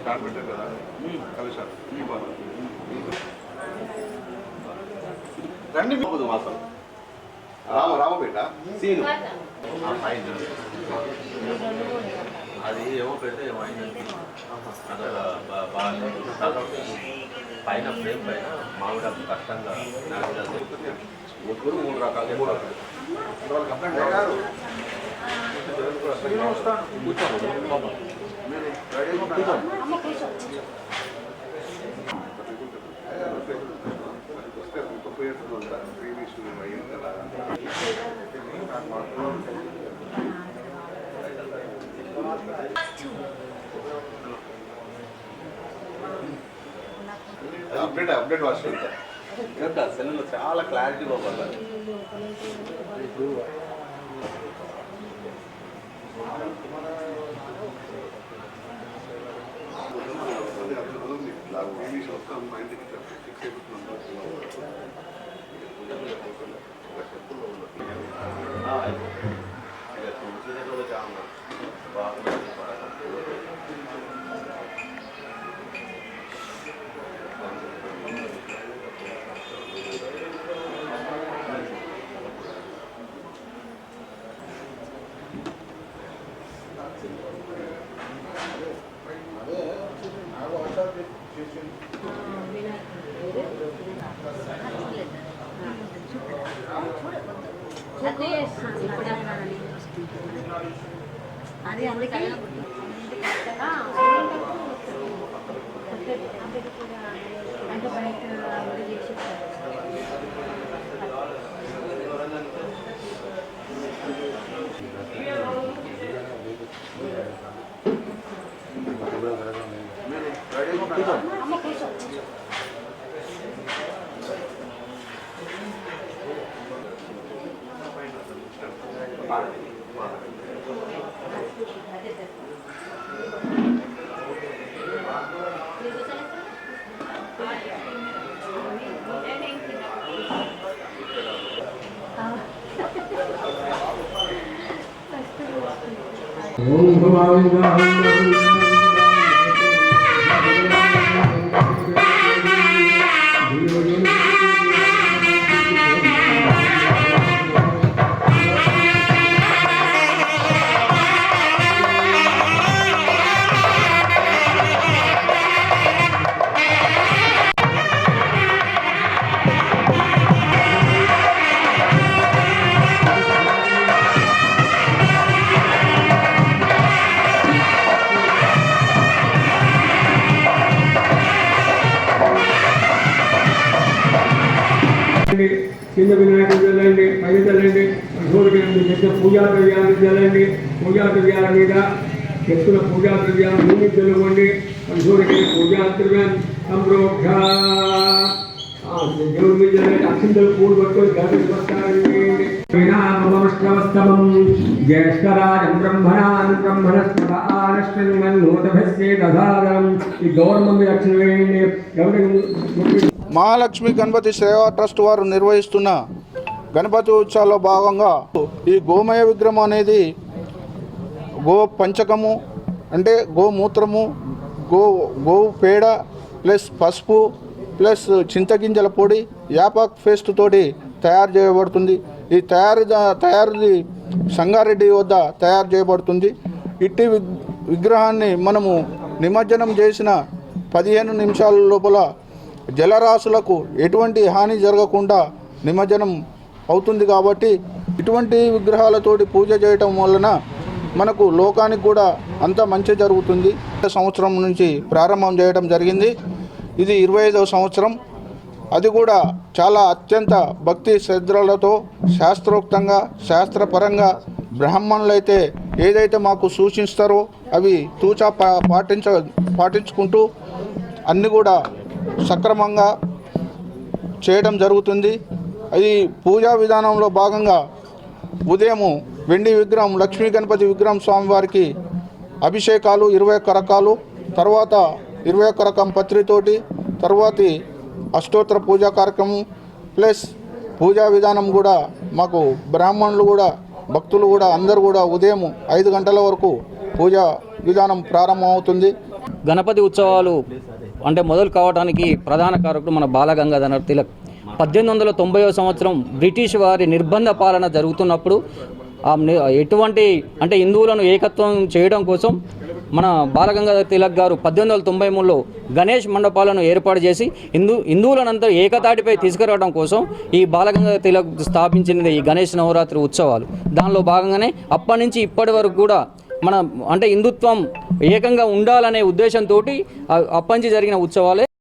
Start పెట్టారు కదా కలిసారు రండి. మాసం రామ రామపేట సీను. అది ఏమో పెడితే ఏమో అయింది. పైన ఫ్రేమ్ పైన మామిడి కష్టంగా ముగ్గురు మూడు రకాలు. చెప్పారు వస్తే అప్డేట్ అప్డేట్ వస్తుంది ఇంకా సెల్లో చాలా క్లారిటీ పోవాలి ఇంగ్లీష్ వస్తాం మైండ్కి ఫిక్స్ అయిపోతున్నాం 而且，不论我们怎样，我们还是仍然爱过。这个投资的这个障碍是吧？అది అందుకే అంటే బయట చేసి అమ్మ ओम भवानी భవామి కింద వినాయకుడు చల్లండి పై చల్లండి సూర్యుడికి పూజా ద్రవ్యాలు చల్లండి పూజా ద్రవ్యాల మీద చెప్పుల పూజా ద్రవ్యాలు భూమి చల్లుకోండి సూర్యుడికి పూజా ద్రవ్యాన్ని సంప్రోక్ష. దేవుడి మీద చల్లండి అక్షింతలు పూలు పట్టుకొని నమస్కారం చేయండి జ్యేష్ఠరాజం బ్రహ్మణాన్ బ్రహ్మణస్పద దధారం ఈ గౌరవం మీద అక్షరం వేయండి. ఎవరికి మహాలక్ష్మి గణపతి సేవా ట్రస్ట్ వారు నిర్వహిస్తున్న గణపతి ఉత్సవాల్లో భాగంగా ఈ గోమయ విగ్రహం అనేది గో పంచకము అంటే గోమూత్రము గో గోవు పేడ ప్లస్ పసుపు ప్లస్ చింతగింజల పొడి యాపాక్ పేస్ట్ తోటి తయారు చేయబడుతుంది. ఈ తయారు తయారుది సంగారెడ్డి వద్ద తయారు చేయబడుతుంది. ఇట్టి విగ్రహాన్ని మనము నిమజ్జనం చేసిన పదిహేను నిమిషాల లోపల జలరాశులకు ఎటువంటి హాని జరగకుండా నిమజ్జనం అవుతుంది కాబట్టి ఇటువంటి విగ్రహాలతోటి పూజ చేయటం వలన మనకు లోకానికి కూడా అంత మంచి జరుగుతుంది. సంవత్సరం నుంచి ప్రారంభం చేయడం జరిగింది. ఇది ఇరవై ఐదవ సంవత్సరం. అది కూడా చాలా అత్యంత భక్తి శ్రద్ధలతో శాస్త్రోక్తంగా శాస్త్రపరంగా బ్రాహ్మణులైతే ఏదైతే మాకు సూచిస్తారో అవి తూచా పా పాటించ పాటించుకుంటూ అన్నీ కూడా సక్రమంగా చేయడం జరుగుతుంది. అది పూజా విధానంలో భాగంగా ఉదయము వెండి విగ్రహం లక్ష్మీ గణపతి విగ్రహం స్వామివారికి అభిషేకాలు ఇరవై ఒక్క రకాలు. తర్వాత ఇరవై ఒక్క రకం పత్రితోటి తర్వాతి అష్టోత్తర పూజా కార్యక్రమం ప్లస్ పూజా విధానం కూడా మాకు బ్రాహ్మణులు కూడా భక్తులు కూడా అందరూ కూడా ఉదయం ఐదు గంటల వరకు పూజా విధానం ప్రారంభమవుతుంది. గణపతి ఉత్సవాలు అంటే మొదలు కావడానికి ప్రధాన కారకుడు మన బాలగంగాధర తిలక్. పద్దెనిమిది వందల తొంభై సంవత్సరం బ్రిటిష్ వారి నిర్బంధ పాలన జరుగుతున్నప్పుడు ఎటువంటి అంటే హిందువులను ఏకత్వం చేయడం కోసం మన బాలగంగాధర తిలక్ గారు పద్దెనిమిది వందల తొంభై మూడులో గణేష్ మండపాలను ఏర్పాటు చేసి హిందూ హిందువులనంతా ఏకతాటిపై తీసుకురావడం కోసం ఈ బాలగంగాధర తిలక్ స్థాపించినది ఈ గణేష్ నవరాత్రి ఉత్సవాలు. దానిలో భాగంగానే అప్పటి నుంచి ఇప్పటి వరకు కూడా మన అంటే హిందుత్వం ఏకంగా ఉండాలనే ఉద్దేశంతో అప్పంచి జరిగిన ఉత్సవాలే